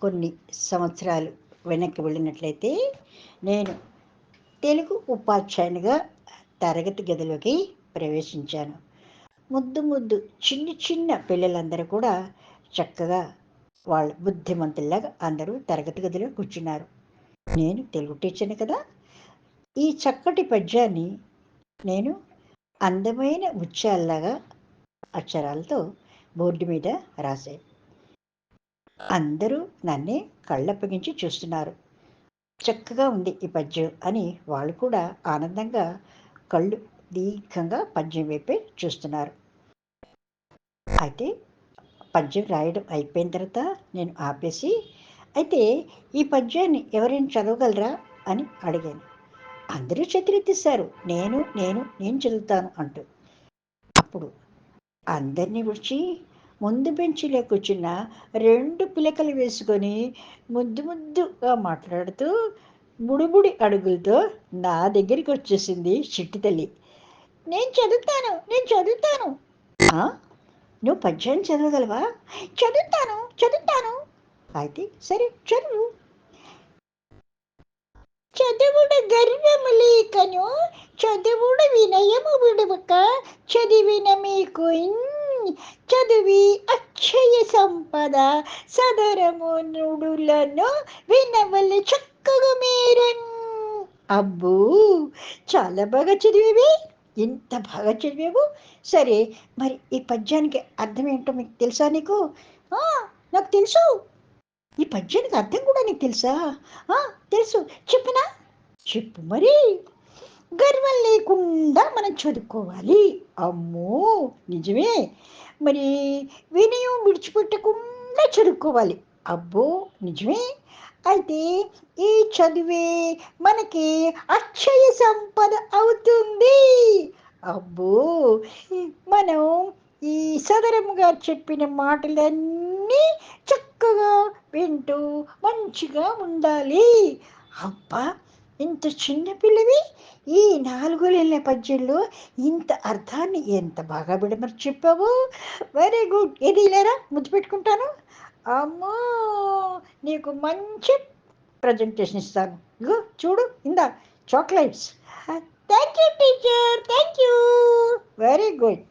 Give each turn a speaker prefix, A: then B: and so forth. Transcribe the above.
A: కొన్ని సంవత్సరాలు వెనక్కి వెళ్ళినట్లయితే నేను తెలుగు ఉపాధ్యాయునిగా తరగతి గదిలోకి ప్రవేశించాను. ముద్దు ముద్దు చిన్న చిన్న పిల్లలందరూ కూడా చక్కగా వాళ్ళ బుద్ధిమంతుల్లాగా అందరూ తరగతి గదిలో కూర్చున్నారు. నేను తెలుగు టీచర్ని కదా. ఈ చక్కటి పద్యాన్ని నేను అందమైన ముత్యాల్లాగా అక్షరాలతో బోర్డు మీద రాశాను. అందరూ నన్నే కళ్ళప్పగించి చూస్తున్నారు. చక్కగా ఉంది ఈ పద్యం అని వాళ్ళు కూడా ఆనందంగా కళ్ళు దీర్ఘంగా పద్యం వైపే చూస్తున్నారు. అయితే పద్యం రాయడం అయిపోయిన తర్వాత నేను ఆపేసి అయితే ఈ పద్యాన్ని ఎవరైనా చదవగలరా? అని అడిగాను. అందరూ చేతులెత్తేశారు నేను నేను నేను చదువుతాను అంటూ. అప్పుడు అందరినీ విడిచి ముందు బెంచిలో కూర్చున్న రెండు పిలకలు వేసుకొని ముద్దు ముద్దుగా మాట్లాడుతూ బుడిబుడి అడుగులతో నా దగ్గరికి వచ్చేసింది చిట్టి తల్లి. నేను చదువుతాను నేను చదువుతాను. నువ్వు పద్యాన్ని చదవగలవా? చదువుతాను చదువుతాను. అయితే సరే చదువు. చదువుడు గర్వము లేకను చదువుడు వినయము విడవక చదివిన మీకు ఇన్- చదివి అక్షయ సంపద సదరము నుడులను వినవల చక్కగా మీరన్. అబ్బో చాలా బాగా చదివేవి. ఎంత బాగా చదివావు. సరే మరి ఈ పద్యానికి అర్థం ఏంటో మీకు తెలుసా నీకు? "ఆ, నాకు తెలుసు. ఈ పద్యానికి అర్థం కూడా నీకు తెలుసా? "ఆ, తెలుసు. చెప్పనా? చెప్పు మరి. గర్వం లేకుండా మనం చదువుకోవాలి. అమ్మో! నిజమే. మరి వినయం విడిచిపెట్టకుండా చదువుకోవాలి. అబ్బో! నిజమే. అయితే ఈ చదివే మనకి అక్షయ సంపద అవుతుంది. అబ్బో! మనం ఈ సదరం గారు చెప్పిన మాటలన్నీ చక్కగా వింటూ మంచిగా ఉండాలి. అబ్బా! ఇంత చిన్న పిల్లవి? ఈ నాలుగు నెలల పద్యంలో ఇంత అర్థాన్ని ఎంత బాగా విడమరి చెప్పావు? వెరీ గుడ్ ఏది లేరా ముద్దు పెట్టుకుంటాను. అమ్మో! నీకు మంచి ప్రజెంటేషన్ ఇస్తాను. ఇగో చూడు ఇందా chocolates thank you teacher thank you very good